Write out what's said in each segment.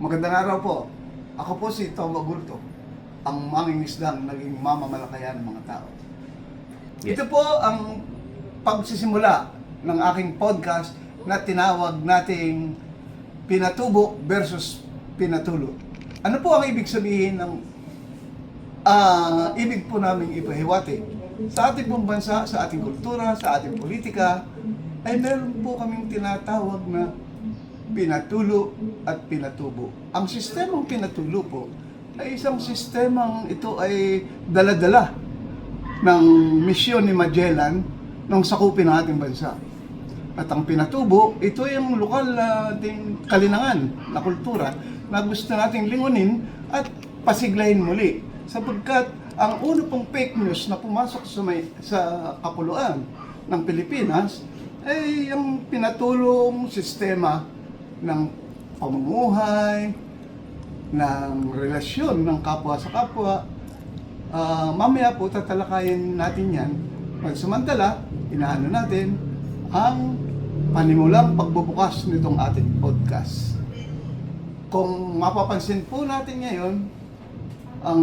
Magandang araw po. Ako po si Tom Agurto, ang mangingisdang naging mamamalakayan ng mga tao. Yes. Ito po ang pagsisimula ng aking podcast na tinawag nating Pinatubo versus Pinatulo. Ano po ang ibig sabihin ng ah ibig po namin ipahiwati? Sa ating pong bansa, sa ating kultura, sa ating politika, ay meron po kaming tinatawag na pinatulo at pinatubo. Ang sistemang pinatulo po ay isang sistemang ito ay daladala ng misyon ni Magellan nung sakupin ng ating bansa. At ang pinatubo, ito yung lokal na ating kalinangan na kultura na gusto nating lingunin at pasiglahin muli. Sapagkat ang uno pong fake news na pumasok sa, may, sa kapuluan ng Pilipinas ay ang pinatulong sistema ng pamumuhay, ng relasyon ng kapwa sa kapwa. Ah, mamaya po tatalakayin natin yan. Magsamantala, inaano natin ang panimulang pagbubukas nitong ating podcast. Kung mapapansin po natin ngayon, ang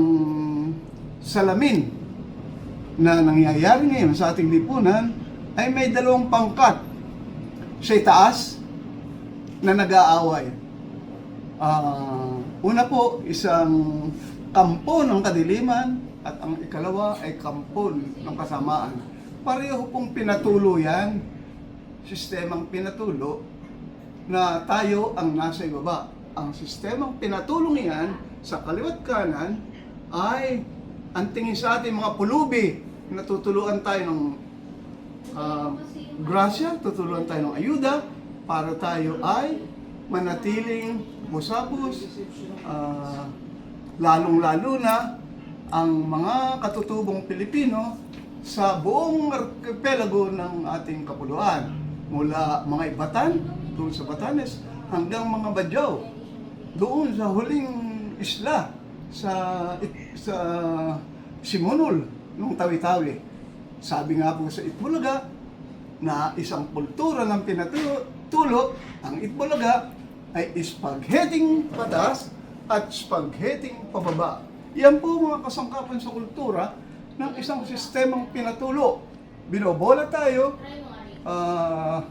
salamin na nangyayari ngayon sa ating lipunan ay may dalawang pangkat. Sa itaas na nag-aaway. Ah, una po, isang kampo ng kadiliman at ang ikalawa ay kampo ng kasamaan. Pareho pong pinatulo yan, sistemang pinatulo na tayo ang nasa ibaba. Ang sistemang pinatulong yan sa kaliwat kanan ay ang tingin sa ating mga pulubi na tutuluan tayo ng ah, grasya, tutuluan tayo ng ayuda para tayo ay manatiling musabos, ah, lalong-lalo na ang mga katutubong Pilipino sa buong archipelago ng ating kapuluan. Mula mga Ibatan, doon sa Batanes, hanggang mga Badyaw, doon sa huling isla sa sa Simonol nung Tawi-Tawi. Sabi nga po sa Itbulaga na isang kultura ng pinatulo, ang Itbulaga ay spaghetting patas at spaghetting pababa. Yan po mga kasangkapan sa kultura ng isang sistemang pinatulo. Binobola tayo, ah,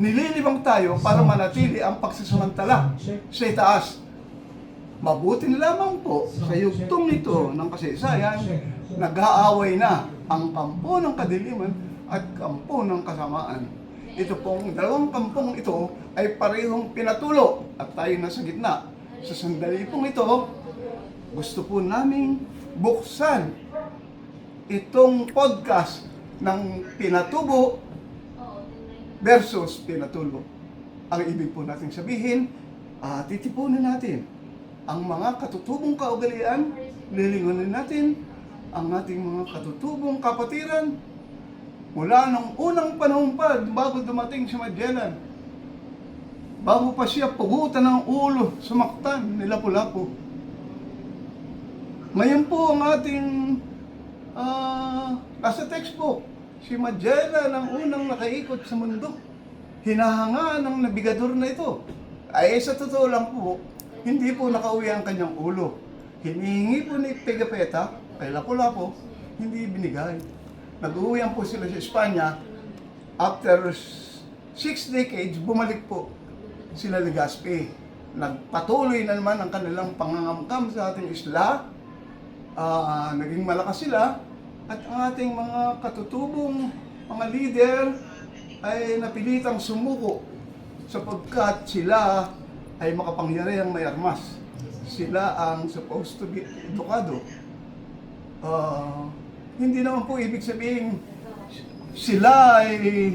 nililibang tayo para manatili ang pagsasamantala sa itaas. Mabuti lamang po sa yugtong nito ng kasaysayan, nag-aaway na ang kampo ng kadiliman at kampo ng kasamaan. Ito pong dalawang kampong ito ay parehong pinatulo at tayo nasa gitna. Sa sandali pong ito, gusto po naming buksan itong podcast ng pinatubo versus pinatulo. Ang ibig po natin sabihin, ah, titipunin natin ang mga katutubong kaugalian, lilingunin natin ang ating mga katutubong kapatiran mula nung unang panahon pa bago dumating si Magellan. Bago pa siya pugutan ng ulo, sumaktan, nilapu-lapu. Ngayon po ang ating ah, nasa textbook, si Magellan ang unang nakaikot sa mundo. Hinahanga ng nabigador na ito. Ay sa totoo lang po, hindi po nakauwi ang kanyang ulo. Hinihingi po ni Pegapeta, kay Lapu-Lapu, hindi binigay. Nag-uwian po sila sa Espanya. After six decades, bumalik po sila Legazpi. Nagpatuloy na naman ang kanilang pangangamkam sa ating isla. Ah, naging malakas sila. At ang ating mga katutubong mga leader ay napilitang sumuko sapagkat sila ay makapangyarihang may armas. Sila ang supposed to be edukado. Ah, hindi naman po ibig sabihin sila ay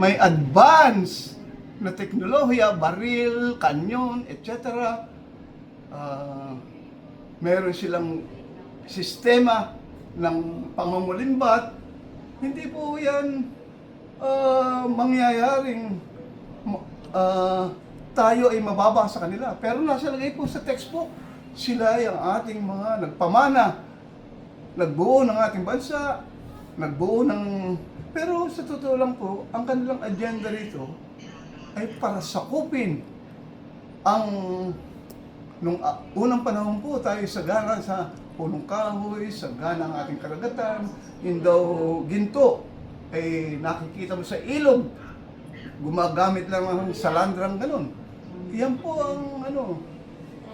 may advance na teknolohiya, baril, kanyon, etc. Ah, meron silang sistema ng pamumulimbat. Hindi po yan ah, mangyayaring ma- ah, tayo ay mababa sa kanila. Pero nasa lagay po sa textbook, sila ay ang ating mga nagpamana, nagbuo ng ating bansa, nagbuo ng... Pero sa totoo lang po, ang kanilang agenda rito ay para sakupin ang nung ah, unang panahon po tayo sagana sa punong kahoy, sagana ang ating karagatan, yung daw ginto, eh nakikita mo sa ilog, gumagamit lang ng salandrang ganun. Yan po ang ano,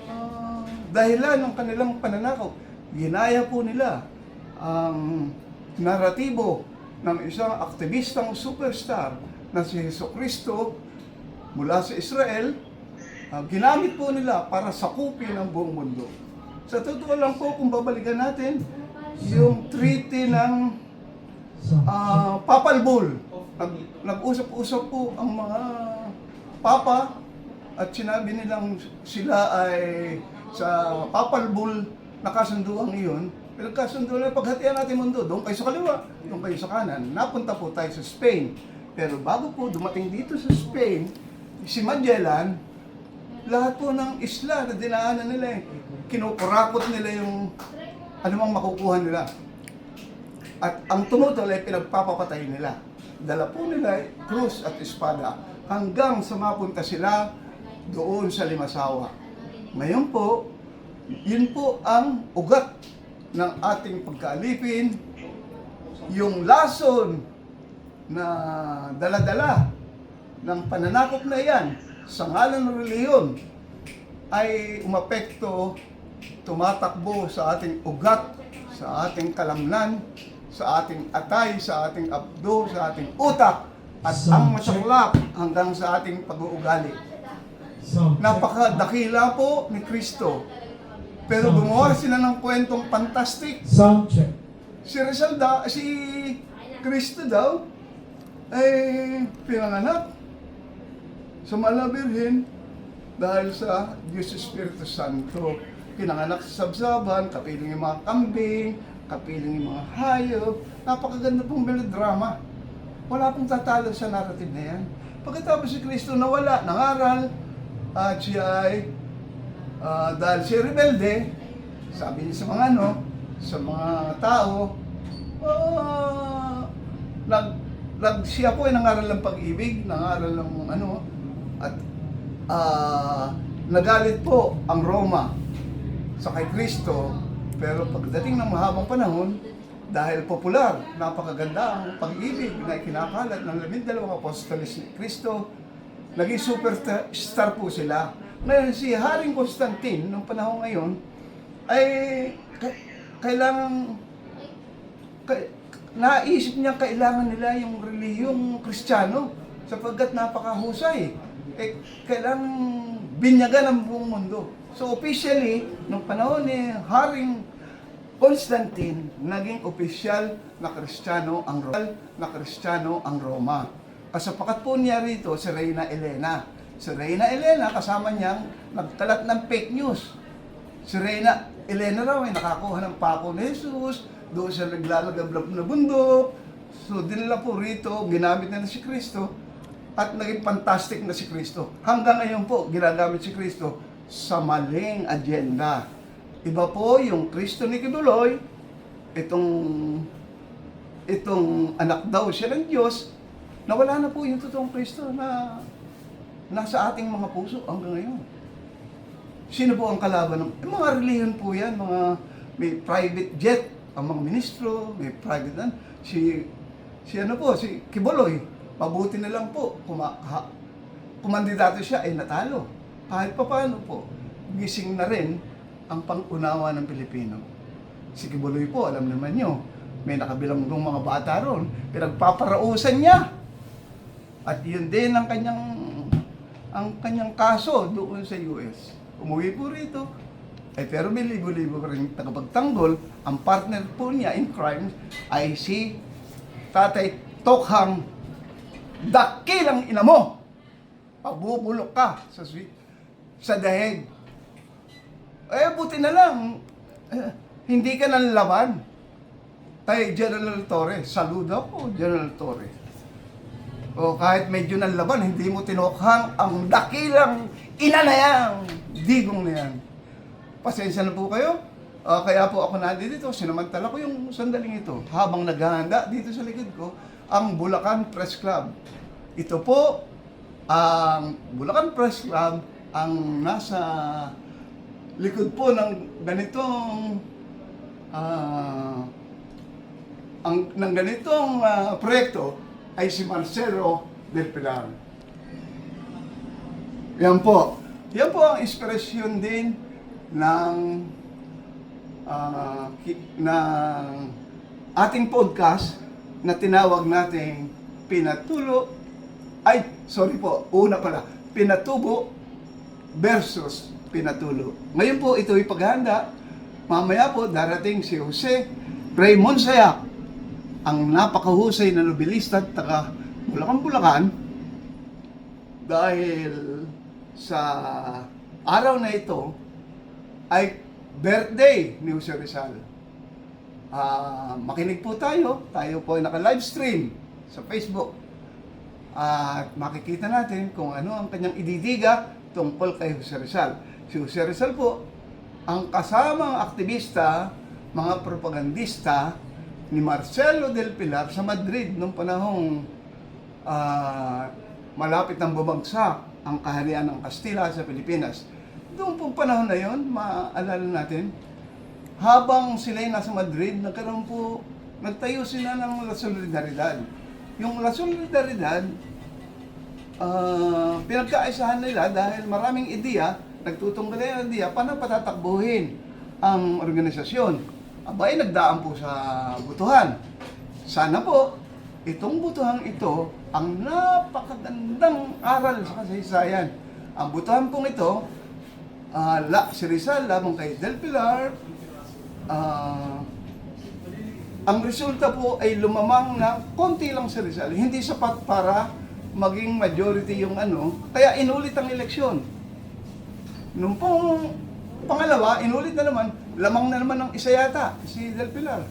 ah, dahilan ng kanilang pananakaw. Ginaya po nila ang naratibo ng isang aktivistang superstar na si Heso Kristo mula sa Israel, ah, ginamit po nila para sakupin ang buong mundo. Sa totoo lang po, kung babalikan natin, yung treaty ng ah, Papal Bull, nag, nag-usap-usap po ang mga papa at sinabi nilang sila ay sa Papal Bull nakasunduan iyon, pinagkasundo na paghatian natin mundo, doon kayo sa kaliwa, doon kayo sa kanan. Napunta po tayo sa Spain. Pero bago po dumating dito sa Spain, si Magellan, lahat po ng isla na dinaanan nila eh, kinukurakot nila yung anumang makukuha nila. At ang tumutol ay pinagpapapatay nila. Dala po nila krus at espada hanggang sa mapunta sila doon sa Limasawa. Ngayon po, yun po ang ugat ng ating pagkaalipin, yung lason na daladala ng pananakop na yan sa ngalan ng reliyon ay umapekto, tumatakbo sa ating ugat, sa ating kalamnan, sa ating atay, sa ating abdo, sa ating utak, at ang masaklap hanggang sa ating pag-uugali. Napakadakila po ni Kristo. Pero gumawa sila ng kwentong fantastic. Sound check. Si Rizal da, si Kristo daw, ay pinanganak sa Malabirhin dahil sa Diyos Espiritu Santo. Pinanganak sa sabsaban, kapiling yung mga kambing, kapiling yung mga hayop. Napakaganda pong melodrama. Wala pong tatalo sa narrative na yan. Pagkatapos si Kristo nawala, nangaral, at siya ay Ah, dahil si rebelde, sabi niya sa mga ano, sa mga tao, ah, nag, nag, siya po ay nangaral ng pag-ibig, nangaral ng ano, at ah, nagalit po ang Roma sa kay Kristo, pero pagdating ng mahabang panahon, dahil popular, napakaganda ang pag-ibig na ikinakalat ng labindalawang apostolis ni Kristo, naging superstar po sila. Ngayon, si Haring Constantine, nung panahon ngayon, ay ka- kailangan, ka- naisip niya kailangan nila yung reliyong kristyano sapagkat napakahusay. Eh, kailangan binyagan ang buong mundo. So officially, nung panahon ni Haring Constantine, naging opisyal na kristyano ang Roma, na kristyano ang Roma. Kasapakat po niya rito si Reyna Elena. Si Reyna Elena, kasama niyang nagkalat ng fake news. Si Reyna Elena raw ay nakakuha ng pako ni Jesus, doon siya naglalagablab na bundok. So dinala po rito, ginamit na, si Kristo, at naging fantastic na si Kristo. Hanggang ngayon po, ginagamit si Kristo sa maling agenda. Iba po yung Kristo ni Kibuloy, itong itong anak daw siya ng Diyos, nawala na po yung totoong Kristo na nasa ating mga puso hanggang ngayon. Sino po ang kalaban ng yung mga reliyon po yan, mga may private jet, ang mga ministro, may private nan. Si si ano po, si Kiboloy, mabuti na lang po kuma, ha, kumandidato siya ay natalo. Kahit pa paano po, gising na rin ang pangunawa ng Pilipino. Si Kibuloy po, alam naman nyo, may nakabilang ng mga bata ron, pinagpaparausan niya. At yun din ang kanyang ang kanyang kaso doon sa US. Umuwi po rito. Eh, pero may libo-libo rin tagapagtanggol. Ang partner po niya in crime ay si Tatay Tokhang Dakilang ina mo! Pabubulok ka sa sa dahig. Eh, buti na lang. eh, hindi ka nang laban. Kay General Torre. Saludo ako, General Torre. O kahit medyo ng laban, hindi mo tinukhang ang dakilang ina na yan, digong na yan. Pasensya na po kayo. Ah, kaya po ako nandito, sinamantala ko yung sandaling ito. Habang naghahanda dito sa likod ko, ang Bulacan Press Club. Ito po, ang Bulacan Press Club, ang nasa likod po ng ganitong ah, ang ng ganitong ah, proyekto ay si Marcelo del Pilar. Yan po. Yan po ang inspirasyon din ng ki- ng ating podcast na tinawag nating Pinatulo ay sorry po, una pala, Pinatubo versus Pinatulo. Ngayon po ito'y paghahanda. Mamaya po darating si Jose Raymond Sayak, ang napakahusay na novelista at taga Bulacan-Bulacan dahil sa araw na ito ay birthday ni Jose Rizal. Ah, makinig po tayo. Tayo po ay naka-live stream sa Facebook. At makikita natin kung ano ang kanyang ididiga tungkol kay Jose Rizal. Si Jose Rizal po, ang kasamang aktivista, mga propagandista ni Marcelo del Pilar sa Madrid noong panahong ah, malapit ng bumagsak ang kaharian ng Kastila sa Pilipinas. Doon pong panahon na yon, maalala natin, habang sila'y nasa Madrid, nagkaroon po, nagtayo sila ng La Solidaridad. Yung La Solidaridad, ah, pinagkaisahan nila dahil maraming ideya, nagtutunggal ng ideya, paano patatakbuhin ang organisasyon. Abay, nagdaan po sa butuhan. Sana po, itong butuhan ito, ang napakagandang aral sa kasaysayan. Ang butuhan pong ito, ah, la, si Rizal lamang kay Del Pilar, ah, ang resulta po ay lumamang na konti lang si Rizal. Hindi sapat para maging majority yung ano. Kaya inulit ang eleksyon. Nung pong pangalawa, inulit na naman, lamang na naman ng isa yata, si Del Pilar.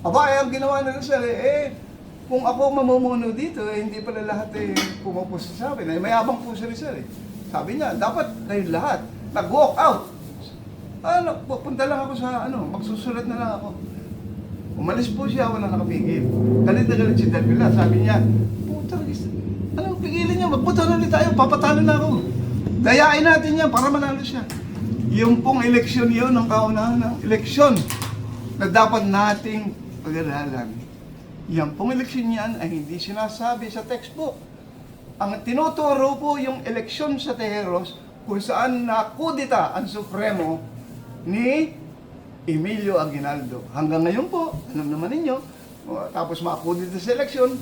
Aba, ay ang ginawa na Rizal eh, eh, kung ako mamumuno dito, eh, hindi pala lahat eh, pumupusto sa akin. Eh, mayabang po si Rizal eh. Sabi niya, dapat kayo lahat, nag-walk out. Ano, pupunta lang ako sa ano, magsusulat na lang ako. Umalis po siya, wala nakapigil. Galit na galit si Del Pilar. Sabi niya, puta, anong pigilin niya? Magbuto na ulit tayo, papatalo na ako. Dayain natin yan para manalo siya. Yung pong eleksyon yun, ang kaunahan ng eleksyon na dapat nating pag-aralan. Yan pong eleksyon yan ay hindi sinasabi sa textbook. Ang tinuturo po yung eleksyon sa Tejeros kung saan nakudita ang Supremo ni Emilio Aguinaldo. Hanggang ngayon po, alam naman ninyo, tapos makudita sa eleksyon,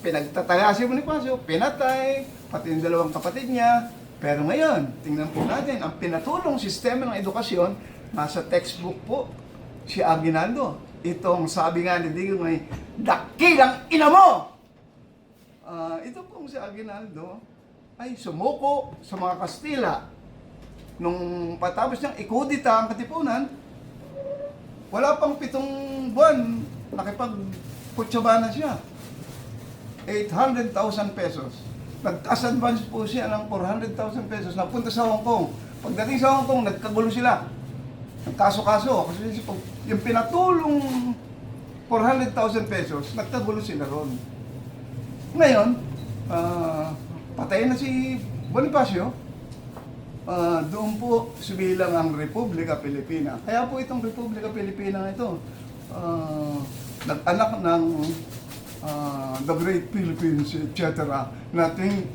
pinagtataya si Bonifacio, pinatay, pati yung dalawang kapatid niya. Pero ngayon, tingnan po natin, ang pinatulong sistema ng edukasyon, nasa textbook po, si Aguinaldo. Itong sabi nga ni Digong ay, dakilang ina mo! Ah, ito pong si Aguinaldo ay sumuko sa mga Kastila. Nung patapos niyang ikudita ang katipunan, wala pang pitong buwan, nakipag-kutsaba na siya. 800,000 pesos. Nag-taas advance po siya ng 400,000 pesos. Napunta sa Hong Kong. Pagdating sa Hong Kong, nagkagulo sila. Nagkaso-kaso. Kasi yung pinatulong 400,000 pesos, nagkagulo sila ron. Ngayon, ah, patay na si Bonifacio. Ah, doon po sumilang ang Republika Pilipina. Kaya po itong Republika Pilipina ito, ah, nag-anak ng ah, the Great Philippines, etc. Nating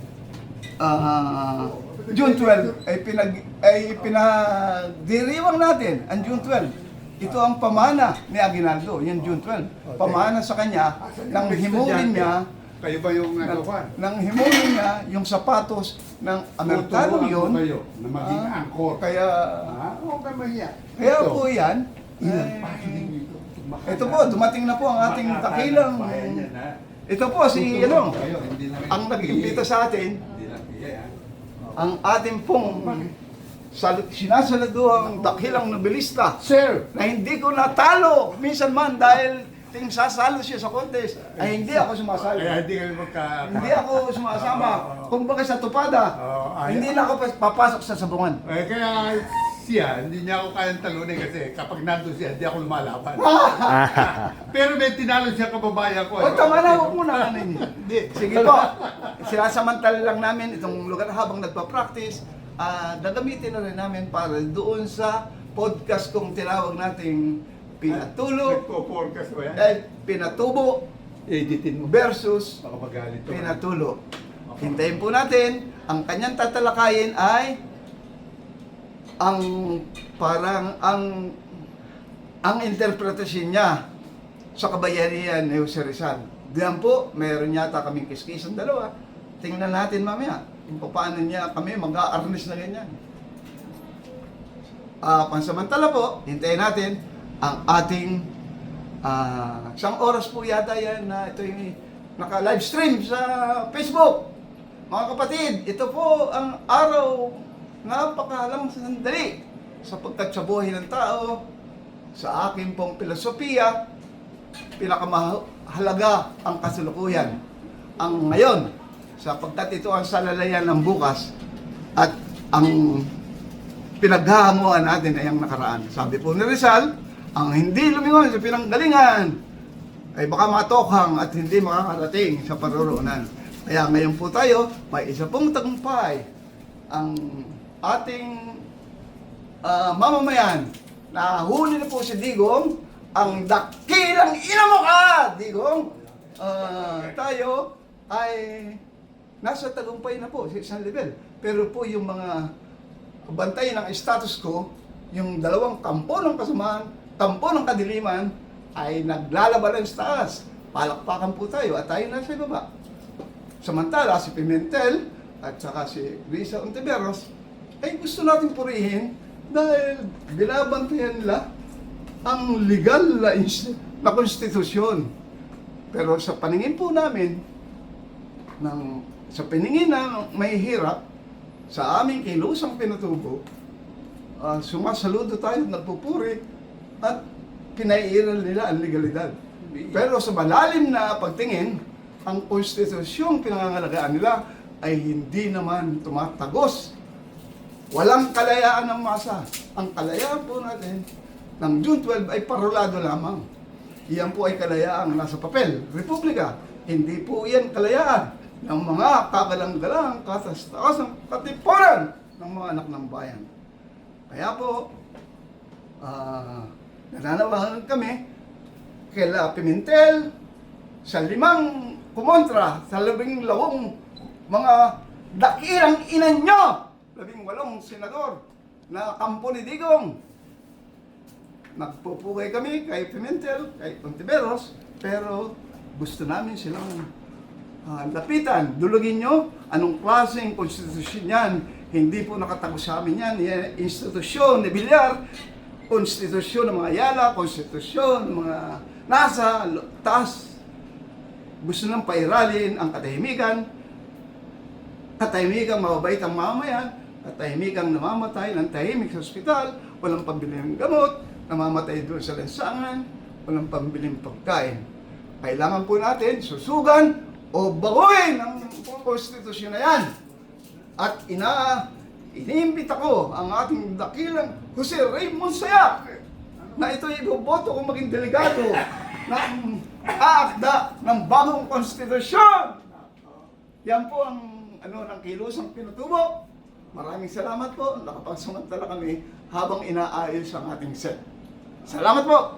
ah, June 12 ay pinag ay pinagdiriwang natin ang June 12. Ito ang pamana ni Aguinaldo, yung June 12. Pamana sa kanya nang himurin niya Kayo ba yung nagawa? nang himurin niya yung sapatos ng Amerikano Tuturuan yun. kayo na maging Ah, angkor. Kaya Ah, huwag ka mahiya. kaya Ito, po yan. eh, ito po, dumating na po ang ating ha? Ito po si ano, ang nag-imbita sa atin, ang ating pong sal- sinasaladuhang dakilang novelista Sir! na hindi ko natalo minsan man dahil ting sasalo siya sa contest ay hindi ako sumasali. Kaya hindi kami magka... Hindi ako sumasama. Kung baka sa tupada, Oo, ay- hindi na ako pas- papasok sa sabungan. Eh, kaya siya, hindi niya ako kayang talunin kasi kapag nandun siya, hindi ako lumalaban. Pero may tinalo siya kababayan ko. O eh. tama na, huwag muna kanin. Hindi, sige po. Sinasamantala lang namin itong lugar habang nagpa-practice ah, gagamitin na rin namin para doon sa podcast kong tinawag nating Pinatulo, Nagpo-forecast ba yan? eh, Pinatubo Editin mo. versus Baka magalit to. Pinatulo. Hintayin po natin, ang kanyang tatalakayin ay ang parang ang ang interpretasyon niya sa kabayanihan ni Jose Rizal. Diyan po, meron yata kaming kiskisan dalawa. Tingnan natin mamaya kung paano niya kami mag-a-arnis na ganyan. Ah, pansamantala po, hintayin natin ang ating ah, isang oras po yata yan na ito yung naka-live stream sa Facebook. Mga kapatid, ito po ang araw napakahalang sandali sapagkat sa buhay ng tao, sa akin pong filosofiya, pinakamahalaga ang kasalukuyan. Ang ngayon, sapagkat ito ang salalayan ng bukas at ang pinaghahamuan natin ay ang nakaraan. Sabi po ni Rizal, ang hindi lumingon sa pinanggalingan ay baka matokhang at hindi makakarating sa paruroonan. Kaya ngayon po tayo, may isa pong tagumpay ang ating ah, mamamayan. Nahuli na po si Digong, ang dakilang ina mo ka, Digong. Ah, tayo ay nasa tagumpay na po sa isang level. Pero po yung mga bantay ng status ko, yung dalawang kampo ng kasamaan, kampo ng kadiliman, ay naglalaban sa taas. Palakpakan po tayo at tayo nasa baba. Samantala, si Pimentel at saka si Risa Ontiveros ay gusto natin purihin dahil binabantayan nila ang legal na, na konstitusyon. Pero sa paningin po namin, ng, sa paningin na may hirap, sa aming kilusang pinatubo, ah, sumasaludo tayo, nagpupuri, at pinaiiral nila ang legalidad. Pero sa malalim na pagtingin, ang konstitusyong pinangangalagaan nila ay hindi naman tumatagos. Walang kalayaan ng masa. Ang kalayaan po natin ng June 12 ay parolado lamang. Iyan po ay kalayaang nasa papel. Republika, hindi po iyan kalayaan ng mga kagalang-galang katas-tasang katipunan ng mga anak ng bayan. Kaya po, ah, nananawagan kami kaila Pimentel sa limang kumontra sa labing lawong mga dakilang inan nyo, labing walong senador na kampo ni Digong. Nagpupugay kami kay Pimentel, kay Contiveros, pero gusto namin silang ah, lapitan. Dulugin nyo, anong klaseng konstitusyon yan? Hindi po nakatago sa amin yan. Yan, institusyon ni Bilyar, konstitusyon ng mga Ayala, konstitusyon ng mga NASA, taas. Gusto nang pairalin ang katahimikan, katahimikan mababait ang mamayan, katahimikan namamatay ng tahimik sa ospital, walang pambili ng gamot, namamatay doon sa lansangan, walang pambiling pagkain. Kailangan po natin susugan o baguhin ang konstitusyon na yan. At ina, iniimbita ko ang ating dakilang Jose Raymond Sayak na ito iboboto kung maging delegado ng aakda ng bagong konstitusyon. Yan po ang ano ng kilusang pinutubo. Maraming salamat po. Nakapagsamantala kami habang inaayos ang ating set. Salamat po!